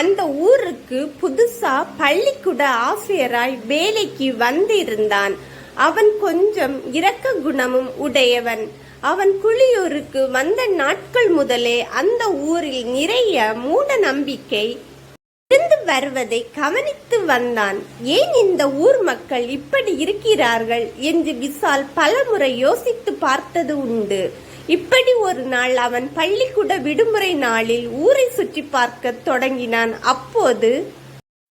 அந்த ஊருக்கு புதுசா பள்ளிக்கூட ஆசிரியராய் வேலைக்கு வந்திருந்தான். அவன் கொஞ்சம் இரக்க குணமும் உடையவன். அவன் குளியூருக்கு வந்த நாட்கள் முதலே அந்த ஊரில் நிறைய மூட நம்பிக்கை இருந்து வருவதை கவனித்து வந்தான். ஏன் இந்த ஊர் மக்கள் இப்படி இருக்கிறார்கள் என்று விசால் பலமுறை யோசித்து பார்த்தது உண்டு. இப்படி ஒரு நாள் அவன் பள்ளிக்கூட விடுமுறை நாளில் ஊரை சுற்றி பார்க்க தொடங்கினான். அப்போது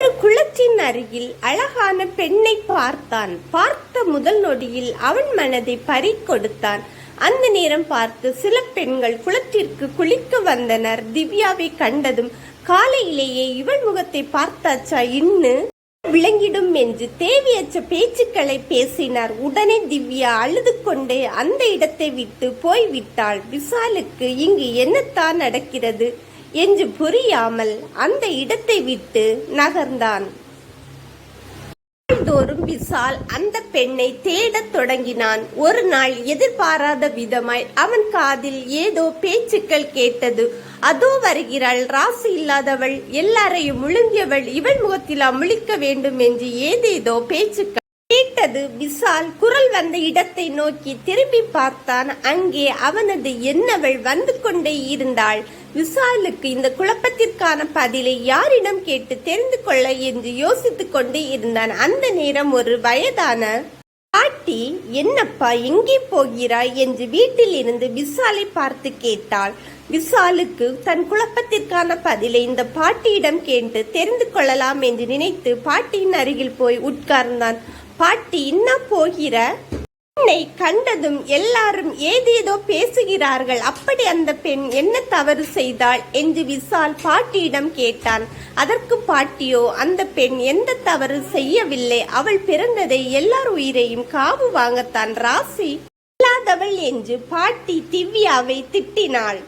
ஒரு குளத்தின் அருகில் அழகான பெண்ணை பார்த்தான். பார்த்த முதல் நொடியில் அவன் மனதை பறி கொடுத்தான். அந்த நேரம் பார்த்து சில பெண்கள் குளத்திற்கு குளிக்க வந்தனர். திவ்யாவை கண்டதும் காலையிலேயே இவள் முகத்தை பார்த்தாச்சா இன்னு? விளங்கிடும் என்று தேவையற்ற பேச்சுக்களை பேசினார். உடனே திவ்யா அழுது கொண்டே அந்த இடத்தை விட்டு போய்விட்டாள். விசாலுக்கு இங்கு என்னத்தான் நடக்கிறது? என்று புரியாமல் அந்த இடத்தை விட்டு நகர்ந்தான். நாள்தோறும் விசால் அந்த பெண்ணை தேடத் தொடங்கினான். ஒரு நாள் எதிர்பாராத விதமாய் அவன் காதில் ஏதோ பேச்சுக்கள் கேட்டது. அதோ வருகிறாள் ராசி இல்லாதவள் எல்லாரையும் முழுங்கியவள் இவள் முகத்திலா முழிக்க வேண்டும் என்று ஏதேதோ பேச்சுக்கள் கேட்டது. விசால் குரல் வந்த இடத்தை நோக்கி திரும்பி பார்த்தான். அங்கே அவனது என்னவள் வந்து கொண்டே இருந்தாள். விசாலுக்கு இந்த குழப்பத்திற்கான பதிலை யாரிடம் கேட்டு தெரிந்து கொள்ள என்று யோசித்துக் கொண்டே இருந்தான். அந்த நேரம் ஒரு வயதான பாட்டி என்னப்பா எங்கே போகிறாய்? என்று வீட்டில் இருந்து விசாலை பார்த்து கேட்டாள். விசாலுக்கு தன் குழப்பத்திற்கான பதிலை இந்த பாட்டியிடம் கேட்டு தெரிந்து கொள்ளலாம் என்று நினைத்து பாட்டியின் அருகில் போய் உட்கார்ந்தான். பாட்டி என்ன போகிற? பெண்ணை கண்டதும் எல்லாரும் ஏதேதோ பேசுகிறார்கள். அப்படி அந்த பெண் என்ன தவறு செய்தாள் என்று விசால் பாட்டியிடம் கேட்டான். அதற்கு பாட்டியோ அந்த பெண் எந்த தவறு செய்யவில்லை. அவள் பிறந்ததை எல்லார் உயிரையும் காவு வாங்கத்தான் ராசி இல்லாதவள் என்று பாட்டி திவ்யாவை திட்டினாள்.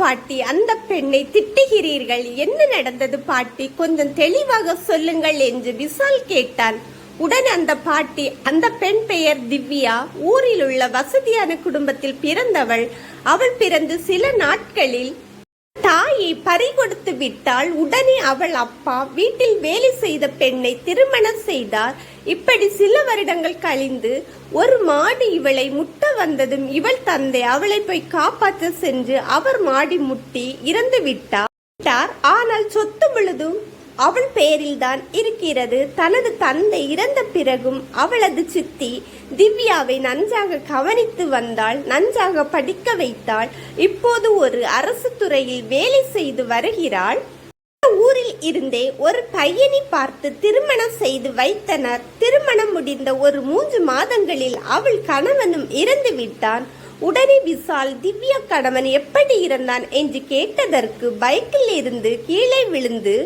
பாட்டி அந்த பெண்ணை திட்டுகிறீர்கள். என்ன நடந்தது பாட்டி? கொஞ்சம் தெளிவாக சொல்லுங்கள் என்று விசால் கேட்டான். உடன் அந்த பாட்டி அந்த பெண் பெயர் திவ்யா ஊரில் உள்ள வசதியான குடும்பத்தில் பிறந்தவள். அவள் பிறந்து சில நாட்களில் தாயை பறிகொடுத்து விட்டால் உடனே அவள் அப்பா வீட்டில் வேலை செய்த பெண்ணை திருமணம் செய்தார். இப்படி சில வருடங்கள் கழிந்து ஒரு மாடு இவளை முட்ட வந்ததும் இவள் தந்தை அவளை போய் காப்பாற்ற சென்று அவர் மாடி முட்டி இறந்து விட்டார். ஆனால் சொத்து முழுதும் அவள் பெயரில்தான் இருக்கிறது. தனது தந்தை இறந்த பிறகும் அவளது சித்தி திவ்யாவை நன்றாக கவனித்து வந்தாள் நன்றாக படிக்க வைத்தாள். இப்போது ஒரு அரசு துறையில் வேலை செய்து வருகிறாள். ஊரில் இருந்தே ஒரு பையனை பார்த்து திருமணம் செய்து வைத்தனர். திருமணம் முடிந்த ஒரு மூன்று மாதங்களில் அவள் கணவனும் இறந்து விட்டான். உடனே விசால் திவ்யா கணவன் எப்படி இருந்தான்? என்று கேட்டதற்கு பைக்கில் இருந்து கீழே விழுந்து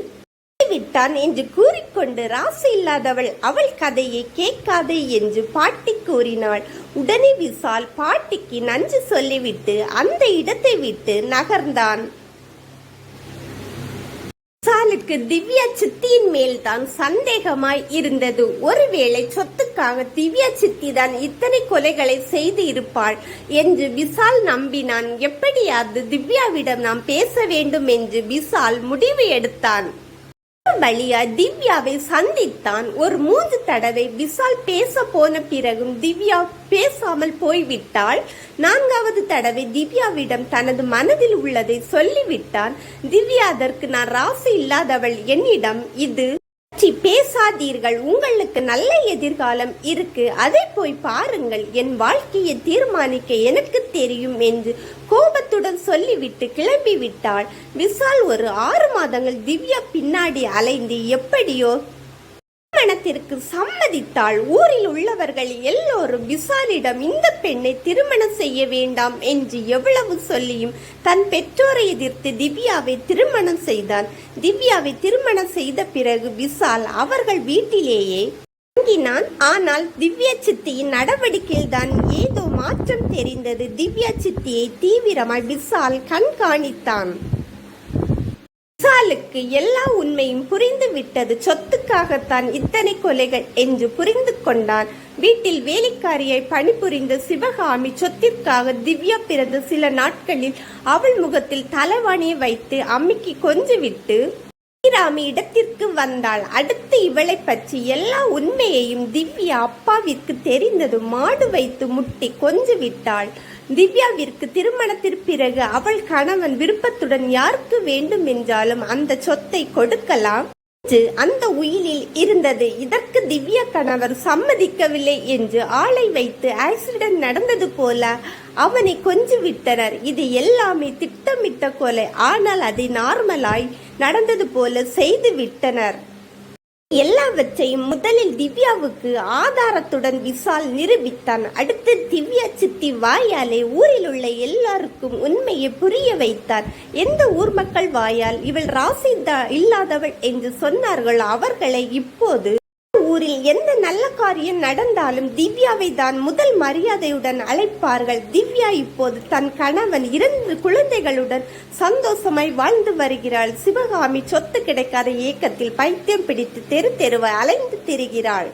விட்டான் என்று கூறிக்கொண்டு ராசி இல்லாதவள் அவள் கதையை கேட்காதே என்று பாட்டி கூறினாள். உடனே விசால் பாட்டிக்கு நன்றி சொல்லிவிட்டு அந்த இடத்தை விட்டு நகர்ந்தான். விசாலுக்கு திவ்யா சித்தியின் மேல் தான் சந்தேகமாய் இருந்தது. ஒருவேளை சொத்துக்காக திவ்யா சித்தி தான் இத்தனை கொலைகளை செய்து இருப்பாள் என்று விசால் நம்பினான். எப்படியாவது திவ்யாவிடம் நாம் பேச வேண்டும் என்று விசால் முடிவு எடுத்தான். வழியா திவ்யாவை சந்தித்தான் ஒரு மூன்று தடவை விசால் பேச போன பிறகும் திவ்யா பேசாமல் போய்விட்டாள். நான்காவது தடவை திவ்யாவிடம் தனது மனதில் உள்ளதை சொல்லிவிட்டான். திவ்யா அதற்கு நான் ராசி இல்லாதவள். என்னிடம் இது பற்றி பேசாதீர்கள். உங்களுக்கு நல்ல எதிர்காலம் இருக்கு. அதை போய் பாருங்கள். என் வாழ்க்கையை தீர்மானிக்க எனக்கு தெரியும் என்று கோ சொல்லிவிட்டு கிளம்பி விட்டாள் விசால் ஒரு ஆறு மாதங்கள் திவ்யா பின்னாடி அலைந்து எப்படியோ திருமணத்திற்கு சம்மதித்தாள். ஊரில் உள்ளவர்கள் எல்லோரும் விசாலிடம் இந்த பெண்ணை திருமணம் செய்ய வேண்டாம் என்று எவ்வளவு சொல்லியும் தன் பெற்றோரை எதிர்த்து திவ்யாவை திருமணம் செய்தான். திவ்யாவை திருமணம் செய்த பிறகு விசால் அவர்கள் வீட்டிலேயே தயங்கினான் ஆனால் திவ்யா சித்தியின் நடவடிக்கையில் தான் ஏதோ மாற்றம் தெரிந்தது. திவ்யா சித்தியை தீவிரமாய் விசால் கண்காணித்தான். விசாலுக்கு எல்லா உண்மையும் புரிந்து விட்டது சொத்துக்காகத்தான் இத்தனை கொலைகள் என்று புரிந்து கொண்டான். வீட்டில் வேலைக்காரியை பணிபுரிந்த சிவகாமி சொத்திற்காக திவ்யா பிறந்த சில நாட்களில் அவள் முகத்தில் தலைவாணியை வைத்து அம்மிக்கு கொஞ்சிவிட்டு முத்துராமி இடத்திற்கு வந்தாள். அடுத்து இவளை பற்றி எல்லா உண்மையையும் திவ்யா அப்பாவிற்கு தெரிந்ததும் மாடு வைத்து முட்டி கொஞ்சு விட்டாள். திவ்யாவிற்கு திருமணத்திற்கு பிறகு அவள் கணவன் விருப்பத்துடன் யாருக்கு வேண்டும் என்றாலும் அந்த சொத்தை கொடுக்கலாம். அந்த உயிலில் இருந்தது. இதற்கு திவ்யா கணவர் சம்மதிக்கவில்லை என்று ஆளை வைத்து ஆக்சிடென்ட் நடந்தது போல அவனை கொஞ்சி விட்டனர். இது எல்லாமே திட்டமிட்ட கொலை. ஆனால் அதை நார்மலாய் நடந்தது போல செய்து விட்டனர். எல்லாவற்றையும் முதலில் திவ்யாவுக்கு ஆதாரத்துடன் விசால் நிரூபித்தான். அடுத்து திவ்யா சித்தி வாயாலே ஊரில் உள்ள எல்லாருக்கும் உண்மையை புரிய வைத்தார். எந்த ஊர் மக்கள் வாயால்? இவள் ராசி இல்லாதவள் என்று சொன்னார்களோ. அவர்களை இப்போது ஊரில் எந்த நல்ல காரியம் நடந்தாலும் திவ்யாவை தான் முதல் மரியாதையுடன் அழைப்பார்கள். திவ்யா இப்போது தன் கணவன் இரண்டு குழந்தைகளுடன் சந்தோஷமாய் வாழ்ந்து வருகிறாள். சிவகாமி சொத்து கிடைக்காத இயக்கத்தில் பைத்தியம் பிடித்து தெரு தெருவை அலைந்து திரிகிறாள்.